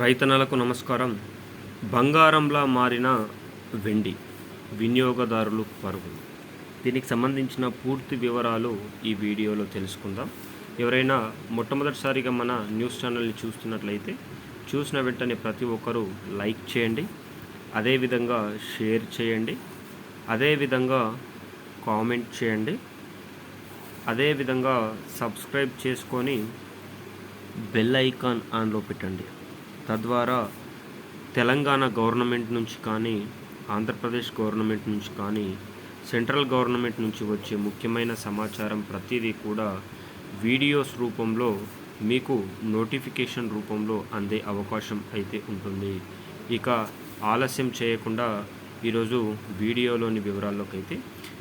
రైతన్నలకు నమస్కారం. బంగారంలా మారిన వెండి వినియోగదారులు పరుగులు. దీనికి సంబంధించిన పూర్తి వివరాలు ఈ వీడియోలో తెలుసుకుందాం. ఎవరైనా మొట్టమొదటిసారిగా మన న్యూస్ ఛానల్ని చూస్తున్నట్లయితే చూసిన వెంటనే ప్రతి ఒక్కరూ లైక్ చేయండి. అదేవిధంగా షేర్ చేయండి. అదేవిధంగా కామెంట్ చేయండి. అదేవిధంగా సబ్స్క్రైబ్ చేసుకొని బెల్ ఐకాన్ ఆన్లో పెట్టండి. తద్వారా తెలంగాణ గవర్నమెంట్ నుంచి కానీ ఆంధ్రప్రదేశ్ గవర్నమెంట్ నుంచి కానీ సెంట్రల్ గవర్నమెంట్ నుంచి వచ్చే ముఖ్యమైన సమాచారం ప్రతిదీ కూడా వీడియోస్ రూపంలో మీకు నోటిఫికేషన్ రూపంలో అందే అవకాశం అయితే ఉంటుంది. ఇక ఆలస్యం చేయకుండా ఈరోజు వీడియోలోని వివరాల్లోకి అయితే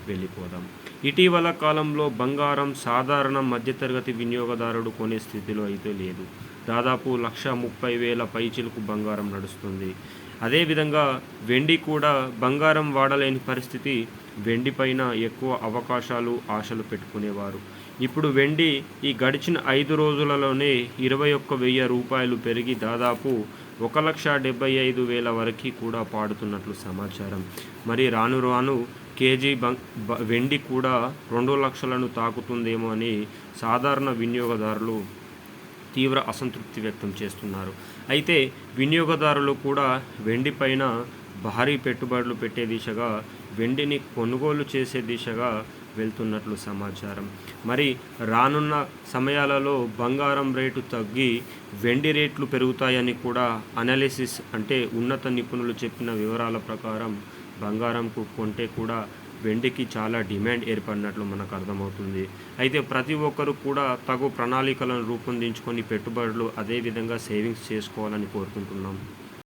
వెళ్ళిపోదాం. ఇటీవల కాలంలో బంగారం సాధారణ మధ్యతరగతి వినియోగదారుడు కొనే స్థితిలో అయితే లేదు. దాదాపు లక్ష ముప్పై వేల పైచిలకు బంగారం నడుస్తుంది. అదేవిధంగా వెండి కూడా బంగారం వాడలేని పరిస్థితి వెండి పైన ఎక్కువ అవకాశాలు ఆశలు పెట్టుకునేవారు. ఇప్పుడు వెండి ఈ గడిచిన ఐదు రోజులలోనే ఇరవై ఒక్క వెయ్యి రూపాయలు పెరిగి దాదాపు ఒక లక్ష డెబ్బై ఐదు వేల వరకు కూడా పాడుతున్నట్లు సమాచారం. మరి రాను రాను కేజీ బం వెండి కూడా రెండు లక్షలను తాకుతుందేమో అని సాధారణ వినియోగదారులు తీవ్ర అసంతృప్తి వ్యక్తం చేస్తున్నారు. అయితే వినియోగదారులు కూడా వెండి పైన భారీ పెట్టుబడులు పెట్టే దిశగా వెండిని కొనుగోలు చేసే దిశగా వెళ్తున్నట్లు సమాచారం. మరి రానున్న సమయాలలో బంగారం రేటు తగ్గి వెండి రేట్లు పెరుగుతాయని కూడా అనాలిసిస్ అంటే ఉన్నత నిపుణులు చెప్పిన వివరాల ప్రకారం బంగారంకు కొంటే కూడా వెండికి చాలా డిమాండ్ ఏర్పడినట్లు మనకు అర్థమవుతుంది. అయితే ప్రతి ఒక్కరు కూడా తగు ప్రణాళికలను రూపొందించుకొని పెట్టుబడులు అదేవిధంగా సేవింగ్స్ చేసుకోవాలని కోరుకుంటున్నాం.